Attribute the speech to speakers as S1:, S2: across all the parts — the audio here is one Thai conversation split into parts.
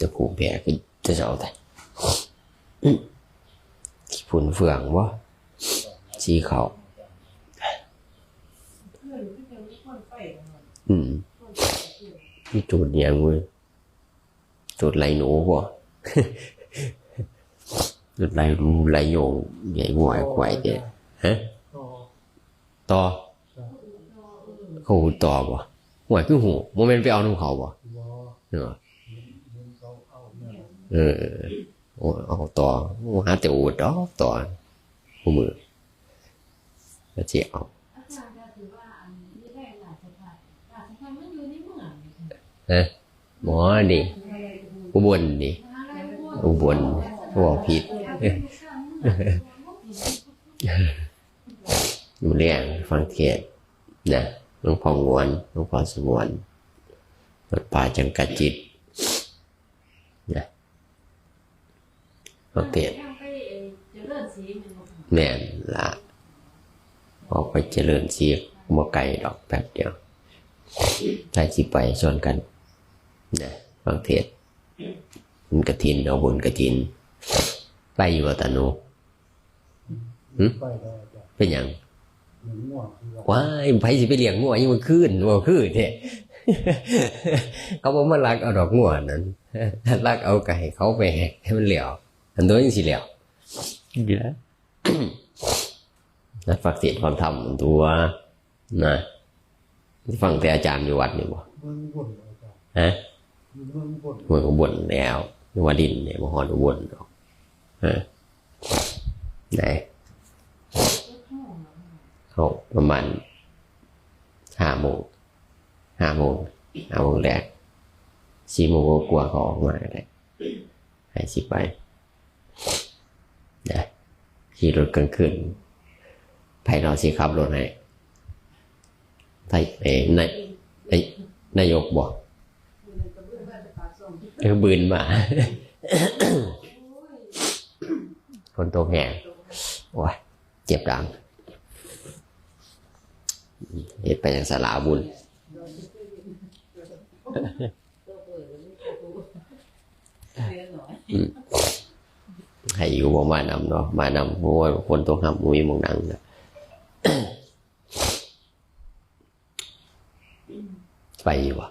S1: จะผูกแผลก็จะเจ้าแต่อื้อขี้ฝุ่นเฟืองวะสีเขา
S2: เพื่อนที่ยังไม่ค่อยไปกันหน่อย
S1: อืม
S2: ค่อยไปเพื่อน
S1: มีจูดยังเว้ยจูดไหลหนูบ่จูดไหลรูไหลโยงใหญ่งวยควายเด้ฮะ
S3: ต่อ
S1: ต่อเขาหูต่อบ่หวยคือหูโมเมนต์ไปเอาน้ำเขาบ่
S3: วอ
S1: เนาะ
S3: เงินเขาเอา เอ
S1: อโอ้เอาต่อหาแต่อูดดอกต่อหูมือแล้วสิเอา
S2: อาจารย์ก็ถือว่าอันนี้ได้หลายสถานหลายสถานมันอยู่ในนี่ค่ะ
S1: หมอดิอุบลดิ
S2: อุ
S1: บลบอกผิดอยู่เรียงฟังเทศน์นะหลวงพ่องวนหลวงพ่อสงวนวัดป่าจังกัดจิตนะ ฟังเทศน์
S2: ยังไปเจริญศรีมันบ่ค่ะ
S1: แม่นละออกไปเจริญเสียกบ่ไกลดอกแป๊บเดียวใช้สิไปชวนกันนะฟังเทศน์บุญกระถินเอาบุญกระถินไปอยู่วัตานุหึ
S3: ไปได้จ้ะ
S1: เป็นหยัง
S3: เหมือนง่วงคือว่า
S1: ว้ายไผสิไปเลี้ยงงัวยังมันขึ้นงัวขึ้นเนี่ยเขาบอกมาลักเอาดอกงัวนั้นลักเอาไก่เขาไปให้มันเหลียว อันตัวยังสิเหลียวดีแล้วนักฝักเสียความทำตัวนะฟังแต่อาจารย์อยู่วัดนี่บ่
S3: เมืองบนเลยจ้ะ
S1: ฮะ
S3: เมืองบน
S1: เมืองอุบลแล้วว่าดินเนี่ยบ่ฮอดอุบลดอกฮะไหนเขาประมาณห้าโมงห้าโมงห้าโมงแรกสี่โมงกว่าเขาออกมาได้ให้สิไป นะขี่รถกลางคืนภายนอกสิขับรถให้ไทยเอ้นายนายนายกบอกเออบืนมาคนตกแหงโอ้ยเจ็บดังเฮ็ดไปอย่างสลาบุญ ให้อยู่บ่มานำเนาะมานำเพราะว่าคนต้องทำมุ้ยมองดังนะไปอยู่วะ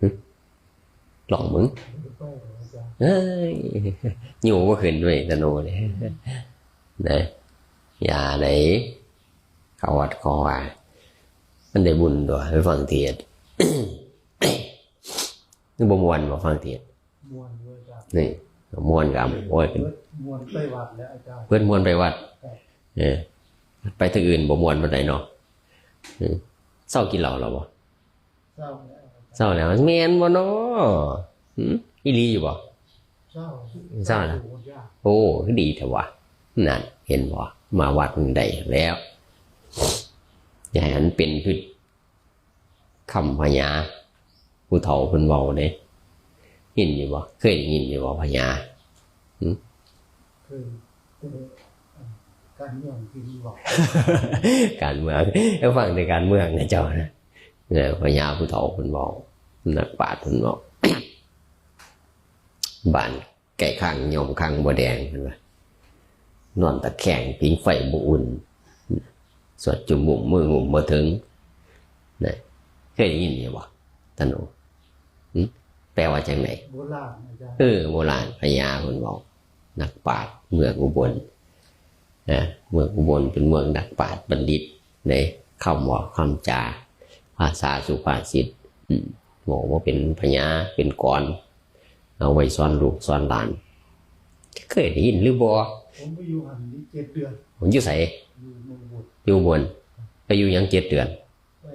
S1: หึลองมึง
S3: ไปเลยจ้ะ
S1: เอ้ยอยู่ก็ขึ้นด้วยตะโนเลยนะอย่าไหนเขาวัดคอว่ามันได้บุญด้วยไปฟังเทศน์นี่บ่มวนมาฟังเทศน์
S3: ม่วนเลยจ้ะ
S1: นี่ มวนกับโอ้ยเป็น
S3: เบิดม่วนไปวัดแล้วอาจารย์
S1: เพื่อนมวนไปวัดเออไปที่อื่นบ่มวนปานใดเนาะเออเศร้ากินเหล้าแล้วบ่
S3: เศร้าแล้วอาจารย์
S1: เศร้าแล้วแม่นบ่เนาะหึอีหลีอยู่บ่
S3: เศร้า
S1: เศร้านะ
S3: โอ้ยาก
S1: โอ้คือดีแต่ว่านั่นเห็นบ่มาวัดมันได้แล้วอย่าให้มันเป็นคือคำพญาผู้เฒ่าเพิ่นเว้าเด้ ยินอยู่บ่เคยได้ยินอยู่บ่พญา
S3: เคยเจอการเมืองที่บอก
S1: การเมืองแล้วฟังในการเมืองนะเจ้านะเนี่ยพญาผู้เฒ่าเพิ่นเว้านักปราชญ์เพิ่นเว้าบ้านไก่ข้างยอมข้างบ่แดงเห็นไหมนอนตะแคงพิงไฟบ่อุ่นสวดจุ่มมุมมืองุ่มบ่ถึงนะเคยได้ยินอยู่บ่ท่านโอหึ แปลว่าจังไหน
S3: โบราณอาจารย์
S1: เออโบราณพญาคนบอก นักปราชญ์เมืองอุบลนะเมืองอุบลเป็นเมืองนักปราชญ์บัณฑิตในคำว่าคำจาภาษาสุภาษิตอืมบอกว่าเป็นพญาเป็นกรเอาไว้สอนลูกสอนหลาน เคยได้ยินหรือบ่
S3: ผมไปอยู่หันนี้เจ็ดเดือน
S1: ผมอยู่ใส่
S3: อยู่เมืองบน
S1: อยู่อุบนไปอยู่หยังเจ็ดเดือน
S3: ไป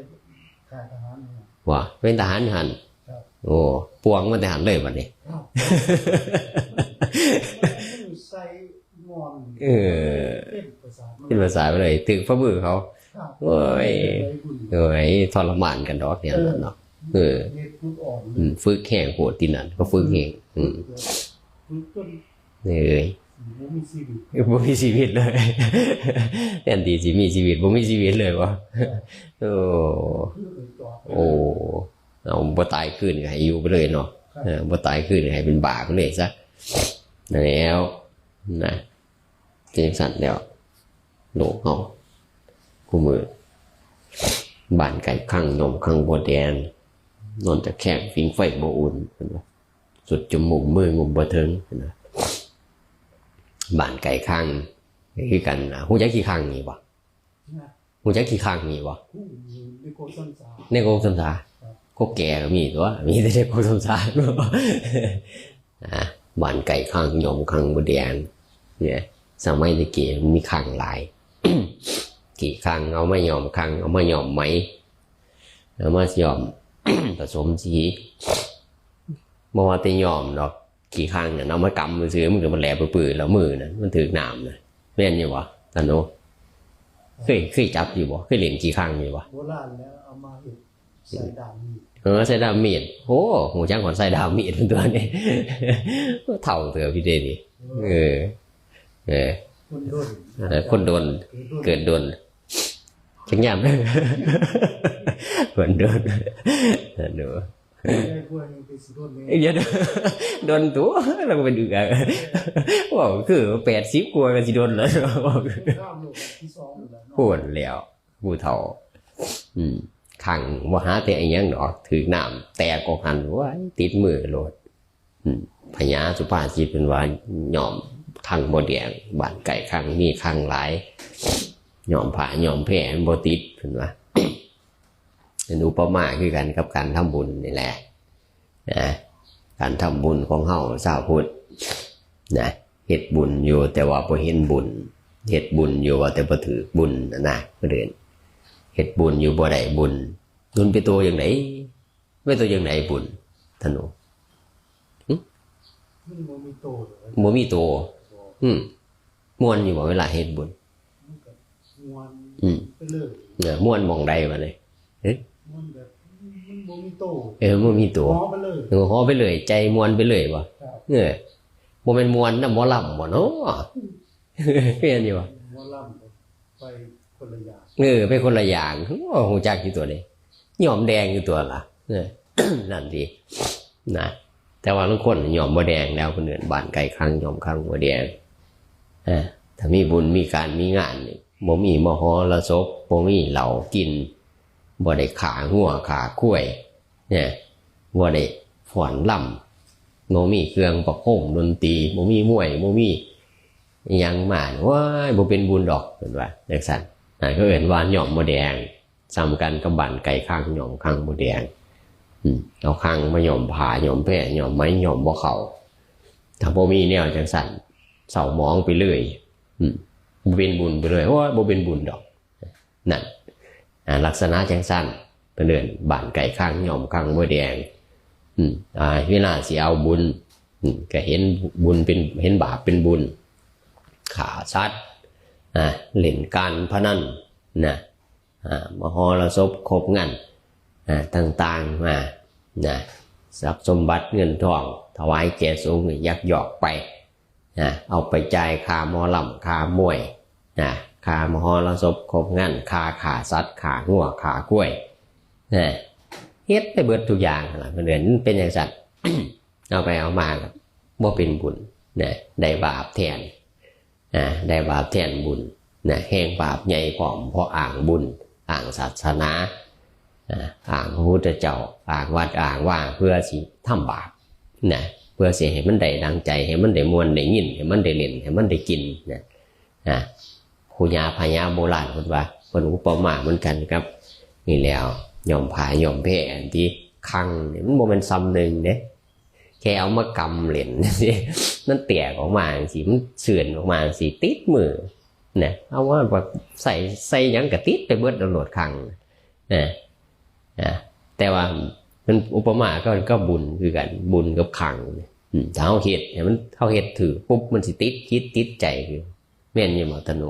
S3: ค่ายทหารเนี่ย
S1: ว่าเป็นทหารอยู่หัน
S3: ครับ
S1: โอ้ ปวงมันทหารเลยวันนี้
S3: เอ้าใส่มอน
S1: เออ
S3: เป็นภาษา
S1: เป็นภาษาไปเลยถึงพระมือเขา
S3: ครับ
S1: โอ้ย
S3: ไปบุญ
S1: เอ้ยทรมานกันดอกเนี่ยนั่นเนาะเออ
S3: เฮ็ดพุทธอ่อน
S1: อืมฝึกแห้งโหดที่นั่นก็ฝึกแห้งอืม
S3: พุทธจน
S1: เอ้ย
S3: บ่มีชีวิต
S1: บ่มีชีวิตเลยแทนที่สิมีชีวิตบ่มีชีวิตเลยวะโอ้
S3: คือไปต่อ
S1: โอ้ เอาบ่ตายขึ้นก็ให้อยู่ไปเลยเนาะเออบ่ตายขึ้นให้เป็นบาปเลยซะนั่นแล้วนะเจงสันแล้วโลกเฮากูมือบ้านไก่ข้างนมข้างบัวแดนนอนจะแข้งฟิงไฟบ่อุ่นเห็นบ่สุดจมูกมืองุมบ่เทิงเห็นบ่บ้านไก่ข้างคือกันนะฮู้จักกี่ข้างนี่บ่
S3: นะ
S1: ฮู้จักกี่ข้างนี่บ่
S3: ผู้อยู่ในโกสันสา
S1: ในโกสัมสา ก็แก่ก็มีตัวมีแต่ในโกสัมสาอะบ้านไก่ข้างยอมข้างบดแดงเนี่ยสมัยตะกี้มันมีข้างหลาย กี่ข้างเอาไม่ยอมข้างเอาไม่ยอมไหมเอามายอมผสมสีบ่ว่าแต่ยอมดอกกี่ข้างเนี่ยเอามากำมือซื้อมันก็มันแหลบปื้อแล้วมือน่ะมันถือหน้ำน่ะแม่นอยู่บ่ตาโนเคยเคยจับอยู่บ่เคยเล่นกี่ข้างอยู่บ่
S3: โบราณแล้วเอามาเห็ด ใส่ดามมีด
S1: เออใส่ดามมีดโอ้หูจังขอนใส่ดามมีดเป็นตัวนี้เท่าเตือพี่เดนี่เออเออ
S3: คนโดน
S1: เออคนโดนเกิดโดนจังยามคนโดนเดี๋ยว
S3: ไอ้พวกนี้เป็นสิโดนเลย
S1: เดี๋ยวโดนตัวเราก็เป็นอึกอะว่าคือแปดสิบกว่ากันสิโดนแล้ว
S3: ข้ามโลกที่สองอยู่แล้ว
S1: ปวดแล้วผู้เฒ่า อืม ขังว่าหาแต่อันยังดอกถือน้ำแต่กอกหันไว้ติดมือโลดอืมพญาสุภาษิตเป็นว่าหย่อมทางบ่แดงบ้านไก่ข้างมีข้างหลายหย่อมผาหย่อมแผ่มันบ่ติดเพิ่นว่าเป็นอุปมาคือกันกับการทำบุญนี่แหละนะการทำบุญของเฮาชาวพุทธนะเฮ็ดบุญอยู่แต่ว่าบ่เห็นบุญเฮ็ดบุญอยู่ว่าแต่บ่ถือบุญนะนะก็เดิน เฮ็ดบุญอยู่บ่ได้บุญบุญไปตัวอย่างไหนไม่ตัวอย่างไหนบุญธนู
S3: มันบ่มีโต
S1: บ่มีตัวอืมม่วนอยู่บ่เวลาเฮ็ดบุญ
S3: มันก็มวน
S1: อืม
S3: เนี่
S1: ยม่วนมองใดมาเลย
S3: มันแบบมันมีต
S1: เออบ่มีตัว
S3: หอไปเลย
S1: เอไปเลย ใจม่วนไปเลยบ่
S3: ครับ
S1: เออบ่แม่นม่วนนำหมอลำบ่เนาะเพียนอยู่บ่
S3: หมอลำไป คนละอย่าง
S1: เออเป็นคนละอย่างโอ้ฮู้จักอยู่ตัวนี้ยอมแดงอยู่ตัวล่ะเออนั่นดีนะแต่ว่าบางคนยอมบ่แดงแล้วคนอื่นบานไกลครั้งยอมครั้งบ่แดงอ่าถ้ามีบุญมีการมีงานบ่มีมหรสพบ่มีเหล้ากินบ่ได้ขาหัวขาคุ้ยเนี่ยบ่ได้ฟ้อนลำบ่มีเครื่องประโคมดนตรีบ่มีมวยบ่มียังมาว้ายบ่เป็นบุญดอกเพิ่นว่าจังซั่น อ่าก็เอิ้นว่าหย่อมบ่แดงซ้ำกันกับบ้านไก่ข้างหย่อมข้างบ่แดงเอาข้างมาหย่อมผาหย่อมแพร่หย่อมไม้หย่อมบ่เขาถ้าบ่มีแนวจังสันเศร้าหมองไปเรื่อยบ่เป็นบุญไปเลยโอ้ยบ่เป็นบุญดอกนั่นลักษณะจังสันเป็นเดินบานไก่ข้างหย่อมข้างบ่แดงอืมอ่าเวลาสิเอาบุญก็เห็นบุญเป็นเห็นบาปเป็นบุญขาสัตว์ อ่าเล่นการพนันนะอ่ามหรสพครบงันอ่าต่างๆมานะทรัพย์สมบัติเงินทอง ถวายแก่สงยักยอกไปนะเอาไปจ่ายค่าหมอลำค่ามวยนะค่ามหรสพครบงันค่าขาสัตว์ขางัวขากล้วยนะเฮ็ดไปเบิดทุกอย่างล่ะมันเดือนเป็นอย่างสัตว์เอาไปเอามากับบ่เป็นบุญนะได้บาปแทน นะได้บาปแทนบุญนะแห่งบาปใหญ่ผอมเพราะอ่างบุญอ่างศาสนาอ่างพระพุทธเจ้าอ่างวัดอ่างว่าเพื่อสิทำบาปนะเพื่อเสิให้มันได้ดังใจให้มันได้มวนได้ยินให้มันได้เล่นให้มันได้กินนะนะครูยาพญาโบราณพูดว่าเป็นอุปมาเหมือนกันครับนี่แล้วยอมผายยอมแพ้ที่คังมันโมเป็นซ้ำหนึ่งเด้ แค่เอามากำเหรียญนั่นเตี่ยออกมาสิมันเสื่อนออกมาสิติดมือเนี่ยเอาว่าแบบใส่ใส่ยังกะติดไปเบิดตำรวจคังนะนะแต่ว่ามันอุปมาก็ก็บุญคือกันบุญกับขังถ้าเขาเห็ดเนี่ยมันเขาเห็ดถือปุ๊บมันสิติดคิดติดใจคือแม่นอยี่หมอตะโน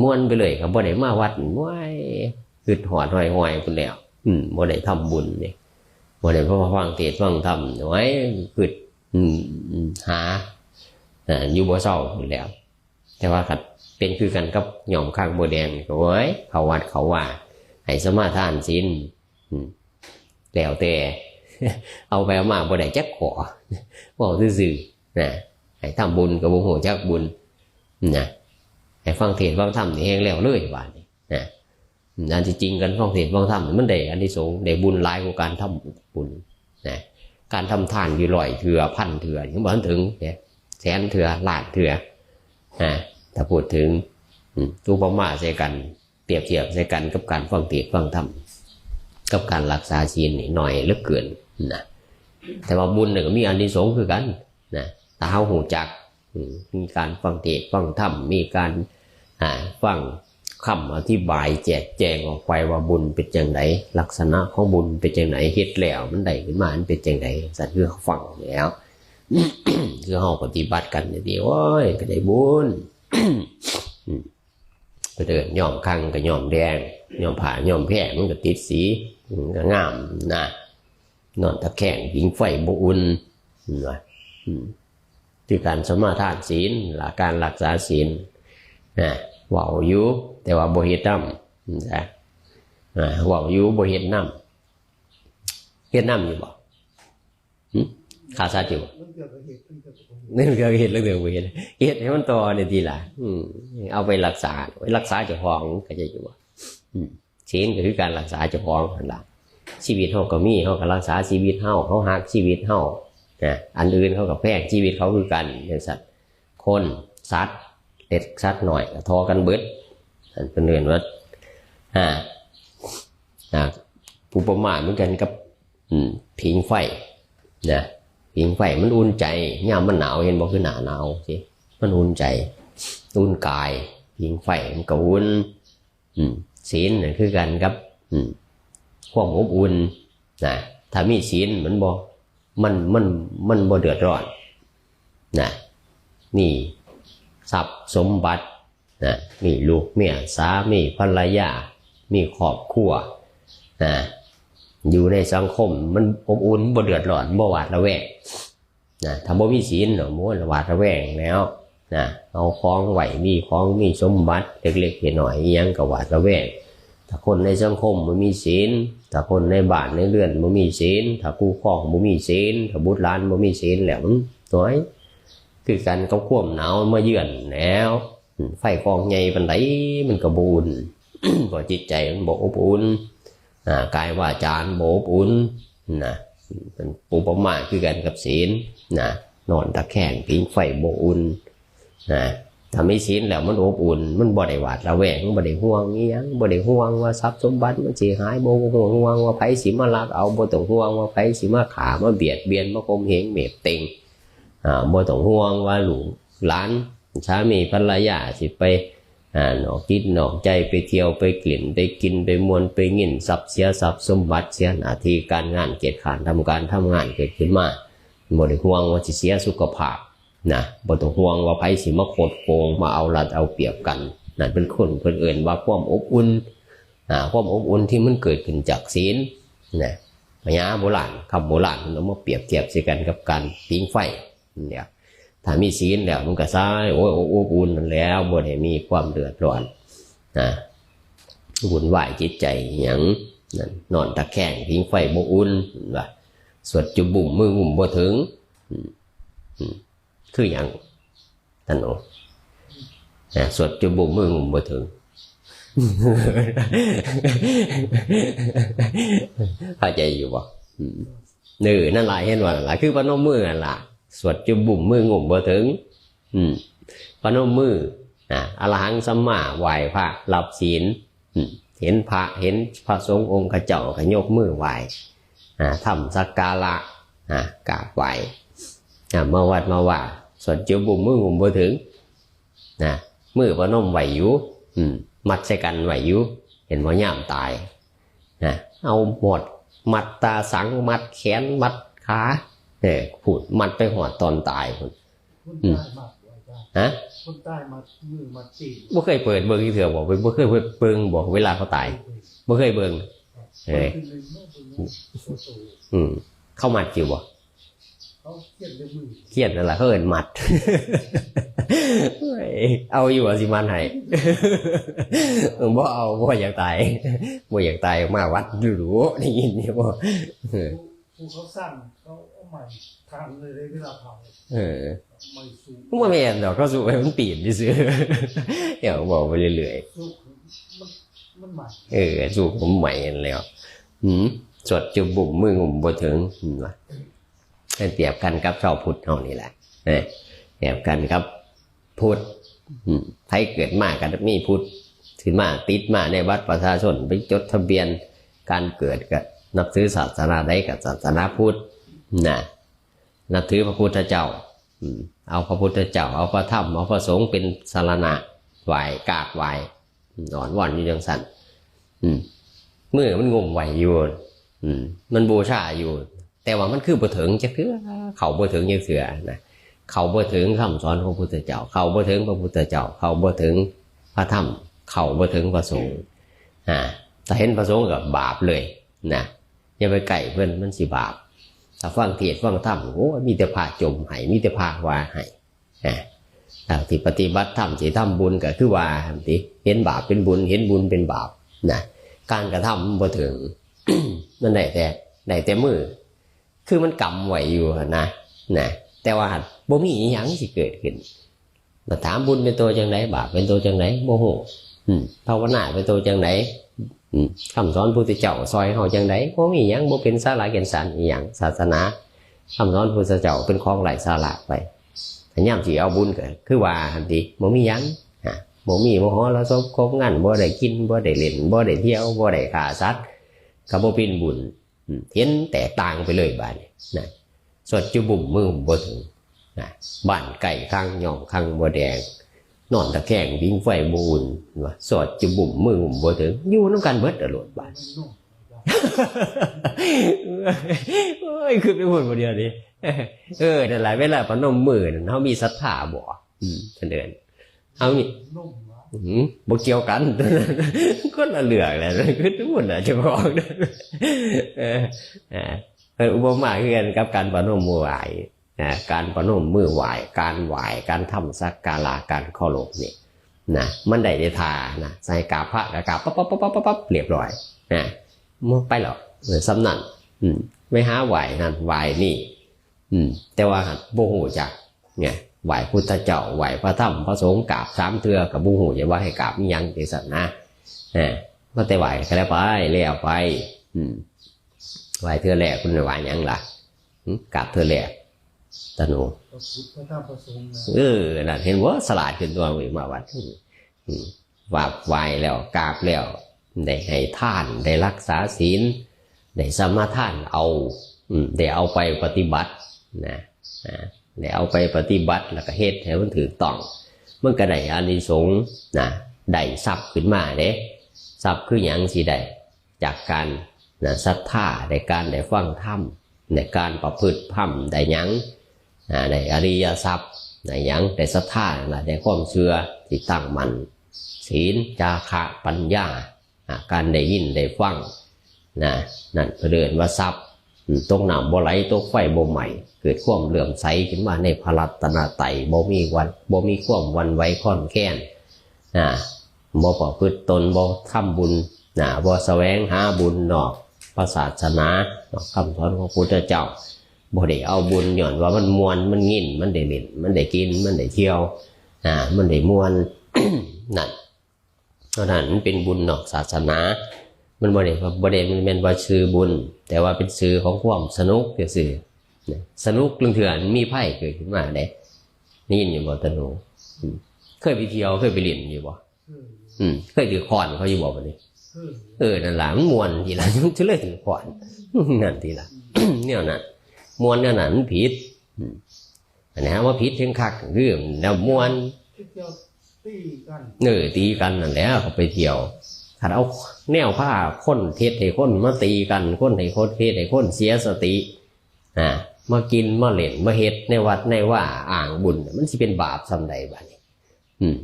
S1: ม้วนไปเลยครับบ่ได้มาวัดว้ายคือหอดหอยหอยคุณแล้ว อืมบ่ได้ทำบุญเนี่ย บ่ได้เพราะว่าฟังเทศน์ฟังธรรมไว้คืออือหาอยู่บ่เศร้าแล้ว แต่ว่าขัดเป็นคือกันกับหย่อมข้างบัวแดงก็ไว้ยเขาวัดเขาว่าให้สมาทานศีลอืมแล้วแต่เอาไปเอามาบ่ได้จักขอบอกซื่อๆนะให้ทำบุญกับบ่ฮู้จักบุญนะให้ฟังเทศน์ฟังธรรมนี่เองแล้วเลยว่านี่นะ อันที่จริงกันฟังเทศน์ฟังธรรมมันได้อันที่สงได้บุญหลายกว่าการทำบุญนะการทำทานอยู่ร้อยเถื่อพันเถื่อยังบ่ทันถึงเนี่ยแสนเถื่อล้านเถื่อนะถ้าพูดถึงอืมอุปมาใส่กันเปรียบเทียบใส่กันกับการฟังเทศน์ฟังธรรมกับการรักษาศีนหน่อยเลือเกินนะแต่ว่าบุญเนี่ยก็มีอันที่สงคือกันนะถ้าเฮาหูจักมีการฟังเทศน์ฟังธรรมมีการฟัง คำอธิบายแจกแจงออกไปว่าบุญเป็นจังไดลักษณะของบุญเป็นจังไดเฮ็ดแล้วมันได้ขึ้นมามันเป็นจังไดสัตว์คือเขาฟังแล้วคือเฮาปฏิบัติกันอย่างเดียวโอ้ยก็ได้บุญอืมไปเดินย่อมคังก็ย่อมแดงย่อมผ่าย่อมแพร่มันก็ติดสีก็งามนะนอนตะแคงผิงไฟบ่อุ่นนะอืมที่การสมาทานศีลหลักการรักษาศีลนะ ว่าอยู่แต่ว่าบ่เฮ็ดน้ำนะอ่าว่าอยู่บ่เฮ็ดน้ำเฮ็ดน้ำอยู่บ่ขาซาจิบ่
S3: มันเกิดเหตุเกิด
S1: เห็ดเรื่องเดียวกันเห็ดให้มันต่อเนี่ยทีละอืมเอาไปรักษาไว้รักษาเจ้าของก็จะอยู่ว่าอืมศีลก็คือการรักษาเจ้าของนั่นละชีวิตเขาก็มีเขาก็รักษาชีวิตเขาเขาหักชีวิตเขานะอันอื่นเขากับแพงชีวิตเขาคือกันเป็นสัตว์คนสัตว์ เด็ดสัตว์หน่อยทอกันเบิดอันเป็นเรื่องว่าอ่าอ่าผู้ประมาทเหมือนกันกับอืมผิงไฟนะผิงไฟมันอุ่นใจยามมันหนาวเห็นบอกคือหนาหนาวสิมันอุ่นใจอุ่นกายผิงไฟมันก็อุ่นอืมศีลนั่นคือกันครับอืมความอบอุ่นนะถ้ามีศีลมันบ่มันมันมันบ่เดือดร้อนนะนี่ ทรัพย์สมบัตินะมีลูกเมียสามีภรรยา มีครอบครัวนะอยู่ในสังคมมันอบอุ่นบ่เดือดร้อนบ่หวาดระแวงนะถ้าบ่มีศีลเนาะบ่หวาดระแวงแล้วนะเอาของไหวมีของมีสมบัติเล็กๆน้อยๆอิหยังก็หวาดระแวงถ้าคนในสังคมบ่มีศีลถ้าคนในบ้านในเรือนบ่มีศีลถ้าคู่ครองบ่มีศีลถ้าบุตรหลานบ่มีศีลแล้วมันน้อย คือกันกับควมหนาวมาเยือนแล้วไฟกองใหญ่ปานใดมันก็บ่อุ่นบ่จิตใจมันบอบอุ่นกายว่าจารโบอบอุ่นนะเป็นปุปมาคือกันกับศีลนะนอนตะแคงพิงไฟโบอุ่นนะถ้าไม่ศีลแล้วมันอบอุ่น มันบ่ได้หวาดระแวงบ่ได้ห่วงอีหยังบ่ได้ห่วงว่าทรัพย์สมบัติมันสิหายบ่ห่วงห่วงว่าไผสิมาลักเอาบ่ต้องห่วงว่าไผสิมาขามาเบียดเบียนมาคมเหงเมบเต็ง อ่าบ่ต้องห่วงว่าลูกหลานสามีภรรยาสิไปอ่าหนอกจิตหนอกใจไปเที่ยวไปกลิ่นไปกินไปมวนไปงินทรัพย์เสียทรัพย์สมบัติเสียหน้าที่การงานเกียรติขานทำการทำงานเกิดขึ้นมาบ่ได้ห่วงว่าสิเสียสุขภาพนะบ่ต้องห่วงว่าไผสิมาโคดโกงมาเอารัดเอาเปรียบกันนั่นเป็นคนเพิ่นเอิ่นว่าความอบอุ่นอ่าความอบอุ่นที่มันเกิดขึ้นจากศีลนะพญาโบราณคำโบราณมันเอามาเปรียบเทียบส่กันกับการปิ้งไฟ เนี่ยถ้ามีศีลแล้วมันก็ซ้ายโอ้ยอบอุ่นนั่นแล้วบ่ได้มีความเดือดร้อนนะวุ่นวจิตใจอหย่างนั่นนอนตะแคงพิงไฟบอุ่นว่าสวดจุบุ่มมือหุ่มบ่ถึงคืออย่างท่านโอนะสวดจุบุ่มมือหุ่มบ่ถึงเข้าใจอยู่บ่อืมนี่นั่นหลายเห็นว่านั่นหลายคือพนมมือนั่นล่ะ สวดจุบุ่มมืองุ่มบ่ถึง อืมพนมมืออ่าอรหังสัมมาไหวพระหลับศีลเห็นพระเห็นพระสงฆ์องค์ขเจ้าก็ยกมือไหวอ่าทำสักการะอ่ากราบไหวอ่ามาวัดมาว่าสวดจุบุ่มมืองุ่มบ่ถึงนะมือพนมไหวอยู่อืมมัดใส่กันไหวอยู่เห็นว่าย่ามตายนะเอาหมดมัดตาสังมัดแขนมัดขา เนี่ยพูดมัดไปหอดตอนตายพุ่น
S3: คนใต้มากกว่าจ้า
S1: ฮะ
S3: คนใต้มามือมาจีน
S1: บ่เคยเปิดเบิ่งที่เถื่อบอกบ่เคยเบิ่งบอกเวลาเขาตายบ่เคยเบิ่งเอ้ย
S3: คนหนึ่งเมื่อเป็นโอ้โห
S1: อืมเข้ามัดจิวบ่
S3: เขาเขียนด้วยมือ
S1: เครียดนั่นล่ะเขาเอิ้นมัดเฮ้ยเอาอยู่ว่าสิมันให้บ่เอาบ่อยากตายบ่อยากตายมาวัดดูๆได้ยินอยู่บ่
S3: ผู้ผู้เขาสร้างเขาเอาให ม่ทางเลยเลยเวลาเผา
S1: เออ
S3: ใหม่สูง
S1: ว่าแม่นดอกเขาสู้ให้มันปีนซื่อๆเดี๋ยวบอกไปเรื่อย
S3: สูงมันมันใหม่
S1: ๆเออสู้ผมใหม่กันแล้วหืมสวดจุบุ่มมืองุ่มบ่ถึงหืมว่ะให้เปรียบกันกับชาวพุทธเฮานี่แหละเออเปรียบกันครับพุทธอืมไทยเกิดมากันมีพุทธถือมาติดมาในวัดประชาชนไปจดทะเบียนการเกิดกับนับถือศาสนาใดกับศาสนาพุทธ นะนับถือพระพุทธเจ้าเอาพระพุทธเจ้า เอาพระธรรม เอาพระสงฆ์เป็นสารณะไหวกาบไหวอ่อนหวอนอยู่จังสันอืมมือมันงมไหวอยู่มันบูชาอยู่ แต่ว่ามันคือบ่ถึงจะคือเขาบ่ถึงยังเสือนะเขาบ่ถึงคำสอนของพระพุทธเจ้า เขาบ่ถึงพระพุทธเจ้า เขาบ่ถึงพระธรรม เขาบ่ถึงพระสงฆ์อ่าถ้าเห็นพระสงฆ์กับบาปเลยนะอย่าไปไก่เพื่อนมันสิบาป ถ้าฟังเทศฟังธรรมโอ้มีแต่พาจมให้มีแต่พาว่าให้อ่าถ้าที่ปฏิบัติธรรมที่ทำบุญก็คือว่าที่เห็นบาปเป็นบุญเห็นบุญเป็นบาปนะการกระทำบ่ถึงมันได้แต่ได้แต่มือ คือมันกำไหวอยู่นะนะแต่ว่าบ่มีอหยังสิเกิดขึ้นมาถามบุญเป็นตัวจังไดบาปเป็นตัวจังไดบ่ฮู้อืมภาวนาเป็นตัวจังไดอืม คำสอนพุทธเจ้าซอยเฮาจังไดบ่มีหยังบ่เป็นสาระแก่นสารอีหยังศาสนาคำสอนพุทธเจ้าเป็นของไร้สาระไปถ้ายามสิเอาบุญก็คือว่าหั่นติบ่มีหยังฮะบ่มีบ่ฮอล้วศพครบงานบ่ได้กินบ่ได้เล่นบ่ได้เที่ยวบ่ได้ฆ่าสัตว์ก็บ่เป็นบุญเห็นแตกต่างไปเลยบ้านนี้นะสดจุบุ่มมือบ่ถึงนะบ้านไก่ข้างหย่องข้างบ่แดง นอนตะแคงวิ่งไฟบูนว่าสดจุบุ่มมือบ่ถึงอยู่น้ำกันเบิดตลอดบ้าน
S3: มันนุ่ม
S1: เอ้ยคือไปพูดคนเดียวดิเออนั่นแหละเวลาปนมมือนั่นเขามีศรัทธาบ่อืมเพิ่นเดินเอานี่
S3: นุ่มวะ
S1: อืมบ่เกี่ยวกันคนละเรื่องแหละคือทุกคนน่ะเจะบอกเด้อเออเออเอออุปมาคือกันกับการประนมมือไหว นะการประนมมือไหวการไหวการทำสักการะการเคารพนี่นะมันได้ในทานะใส่กาพระกับกาบปั๊บปั๊บปั๊บปั๊บปั๊บเรียบร้อยนะมันไปหรอกเออสำนันอืมไม่หาไหวนั่นไหวนี่ อืม แต่ว่าโบหูจักเนี่ยไหวพุทธเจ้าไหวพระธรรมพระสงฆ์กราบสามเทือกับบูหูอย่าว่าให้กราบยังเดสันนะอ่าก็แต่ไหวก็แล้วไปแล้วไป อืมไหวเทือแรกคุณไหวยังล่ะกราบเทือแรก ตะหนู
S3: พระพุทธพระธรรมพระสงฆ์นะ
S1: เออนั่นเห็นว่าสลาดขึ้นตัววิมาวัดอืมว่าไหวแล้วกราบแล้ว ได้ให้ท่านได้รักษาศีลได้สมาทานเอาอืมได้เอาไปปฏิบัตินะนะได้เอาไปปฏิบัติแล้วก็เฮ็ดให้มันถือต้องมันก็ได้อานิสงส์นะได้ทรัพย์ขึ้นมาเด้ทรัพย์คืออย่างสิได้จากการนะศรัทธาในการได้ฟังธรรมในการประพฤติธรรมได้หยังนะ ได้อริยทรัพย์ได้ยังได้ศรัทธานั่นล่ะได้ความเชื่อที่ตั้งมั่นศีลจาคะปัญญาการได้ยินได้ฟังนะนั่นเพื่อเดินว่าทรัพย์ตกน้ำบ่ไหลตกไฟบ่ไหม้เกิดความเหลื่อมใสขึ้นมาในพระรัตนตรัยบ่มีวันบ่มีความวันไหวค่อนแค้นนะบ่ประพฤติตนบ่ทำบุญนะบ่แสวงหาบุญนอกพระศาสนานอกคำสอนของพุทธเจ้า บ่ได้เอาบุญหย่อนว่ามันมวนมันงินมันได้เล่นมันได้กินมันได้เที่ยวอ่ามันได้มวนนั่นเพราะนั้นมันเป็นบุญนอกศาสนา มันบ่ได้ว่าบ่ได้มันเป็นว่าชื่อบุญ แต่ว่าเป็นชื่อของความสนุกซื่อๆนะสนุกเรื่องเถื่อนมีไพ่เกิดขึ้นมาได้นี่ยินอยู่บ่ตะหนูอืมเคยไปเที่ยวเคยไปเล่นอยู่บ่
S3: เออ
S1: อืมเคยถือคอนเขาอยู่บ่บัดนี้
S3: เออ
S1: เออนั่นล่ะมันม่วนทีละจะเลยถือคอนนั่นทีละเนี่ยน่ะ ม่วนเนี่ยน่ะมันผิดอืมอันนี้ฮะว่าผิดถึงคักเรื่องแล้วม่วน
S3: ที่เที่ยวตีกัน
S1: เออตีกันนั่นแหละเขาไปเที่ยวถ้าเอาแนวผ้าคนเทศให้คนมาตีกันคนให้คนเทศให้คนเสียสติอ่ามากินมาเล่นมาเฮ็ดในวัดในว่าอ่างบุญ มันสิเป็นบาปสำใดบ้านี้อืม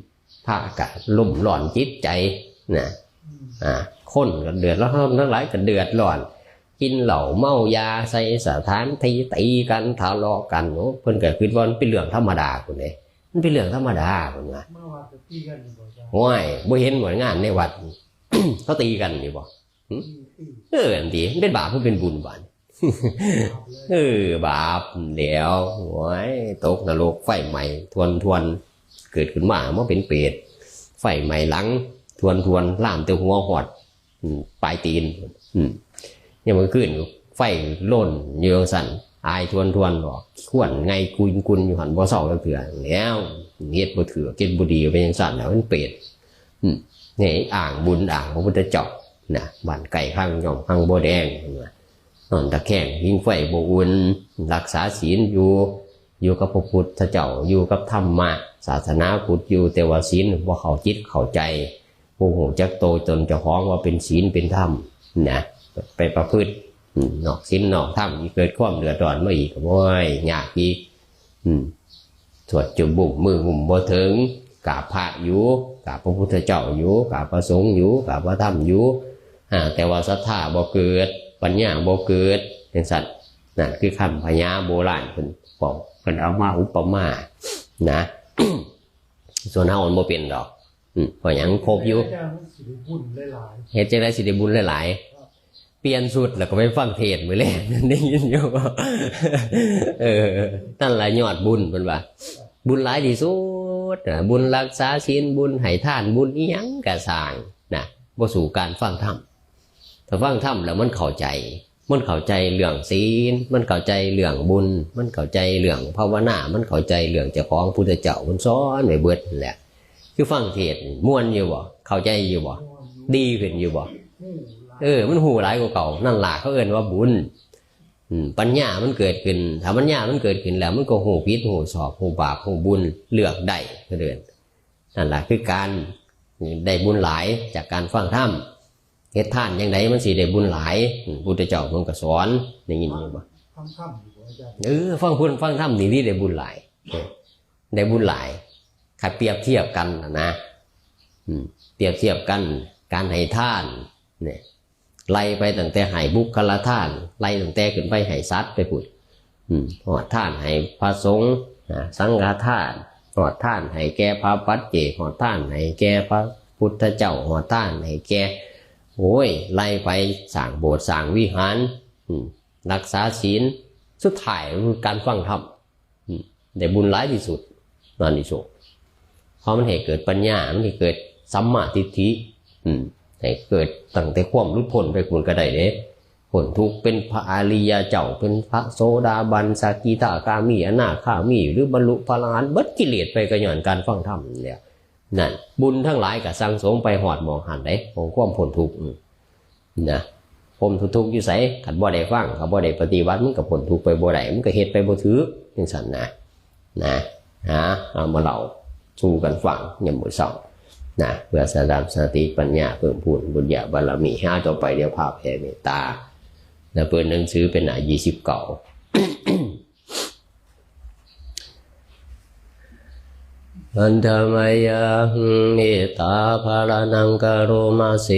S1: ผ้ากะลุ่มหลอนจิตใจนะ
S3: อืม
S1: อ่าคนก็เดือดร้อนทั้งหลายก็เดือดร้อน กินเหล้าเมายาใส่สถานที่ตีกันทะเลาะกันโอ้เพิ่นก็คิดว่ามันเป็นเรื่องธรรมดาคนเลยมันเป็นเรื่องธรรมดาคนว่า
S3: เมื่อวานจะตีกันอยู่บ่จ้า
S1: โอ้ยบ่เห็นหน่วยงานในวัดเขาตีกันนี่บ่
S3: ตีตี
S1: เอออันดีมันเป็นบาปเพื่อเป็นบุญบานเออบาปเดี๋ยวโอ้ยตกนรกไฟใหม่ ทวนทวนเกิดขึ้นมามันเป็นเปรตไฟใหม่หลัง ทวนทวนล่ามเตหัวหอดอืมปลายตีน อืม ยังมันขึ้นไฟล่นเยอะสั่นอายทวนทวนบอกขวนไงกุนกุนอยู่หันบ่เศร้าแล้วเถื่อแล้วเฮ็ดบ่เถือเก็ดบ่ดีเป็นยังสั่นแล้วมันเปรตอืมนี่ยอ่างบุญอ่างพระพุทธเจ้านะบ้านไก่ข้างย่อมข้างบ่แดงนอนตะแคงยิงไฟบอุ่นรักษาศีลอยู่อยู่กับพระพุทธเจ้าอยู่กับธรรมะศาสนาพุทธอยู่แต่ว่าศีลว่าเขาจิตเข้าใจผู้หูจักโตจนจะฮ้องว่าเป็นศีลเป็นธรรมนะ ไปประพฤติอืมนอกศีลนอกธรรมอีกเกิดความเดือดร้อนมาอีกก็บ่อยยากอีกอืมสวดจุบุกมือหุ่มบ่ถึงกราบพระอยู่กราบพระพุทธเจ้าอยู่กราบพระสงฆ์อยู่กราบพระธรรมอยู่อ่าแต่ว่าศรัทธาบ่เกิด ปัญญาบ่เกิดเป็นสัตว์นั่นคือคำพญาโบราณเพิ่นบอกเพิ่นเอามาอุปมานะส่วนเฮามันบ่เป็นดอกอืมเพราะหยังครบอยู่
S3: อาจารย์มันสิได้บุญหลาย
S1: เฮ็ดจังได๋สิได้บุญหลายๆ เปลี่ยนสุดแล้วก็ไปฟังเทศน์มื้อแรกนั่นได้ยินอยู่บ่เออนั่นล่ะยอดบุญเพิ่นว่าบุญหลายที่สุดนะบุญรักษาศีลบุญให้ทานบุญอียังก็สางนะบ่สู่การฟังธรรมถ้าฟังธรรมแล้วมันเข้าใจ มันเข้าใจเรื่องศีล มันเข้าใจเรื่องบุญ มันเข้าใจเรื่องภาวนา มันเข้าใจเรื่องเจ้าของพุทธเจ้ามันสอนไว้เบิดแหละ คือฟังเทศน์ม่วนอยู่บ่เข้าใจอยู่บ่ดีขึ้นอยู่บ่ เออ มันหูหลายกว่าเก่า นั่นล่ะเขาเอิ้นว่าบุญอืมปัญญามันเกิดขึ้นถ้าปัญญามันเกิดขึ้นแล้ว มันก็หูผิดหูสอบหูบาปหูบุญเลือกได้ก็เดินนั่นล่ะคือการได้บุญหลายจากการฟังธรรมเฮ็ดทานยังไงมันสิได้บุญหลายอืมพุทธเจ้าเพิ่นก็สอนได้ยินอยู่บ่
S3: ทำค่ำอยู่บ่อาจารย์
S1: เออฟังพุทธฟังธรรมนี่นี่ได้บุญหลายเออได้บุญหลายถ้าเปรียบเทียบกันน่ะนะอืมเปรียบเทียบกัน การให้ทานเนี่ย ไล่ไปตั้งแต่ให้บุคลท่าน ไล่ตั้งแต่ขึ้นไปให้สัตว์ไปพูดหอดท่านให้พระสงฆ์อ่าสังฆทานหอดท่านให้แก่พระปัจเจกหอดท่านให้แก่พระพุทธเจ้าหอดท่านให้แก่โอ้ยไล่ไปสร้างโบสถ์สร้างวิหารรักษาศีลสุดท้ายคือการฟังธรรมอืมได้บุญหลายที่สุดนั่นที่สุเพราะมันให้เกิดปัญญา มันให้เกิดสัมมาทิฏฐิอืม ให้เกิดตั้งแต่ความรุดพ้นไปคุณก็ได้เด้ผลทุกเป็นพระอริยเจ้าเป็นพระโสดาบันสกิตากามีอนาคามีหรือบรรลุพระอรหันบิดกิเลสไปก็ย้อนการฟังธรรมเนี่ยนั่นบุญทั้งหลายก็สั่งสมไปหอดหมองหันได้ของความพ้นทุกนะผมทุกข์อยู่ไสขันบ่ได้ฟังขันบ่ได้ปฏิบัติมันก็พ้นทุกข์ไปบ่ได้มันก็เฮ็ดไปบ่ถือจังซั่นนะนะฮะเอามาเล่าสู่กันฟังยามมื้อเช้า นะเพื่อสร้างสติปัญญาเพิ่มพูนบุญญาบารมีห้าต่อไปเดี๋ยวภาพแผ่เมตตาแล้วเปิดหนังสือเป็นหนายี่สิบเก่าอันธมยังเมตตาภารนังกโรมาเส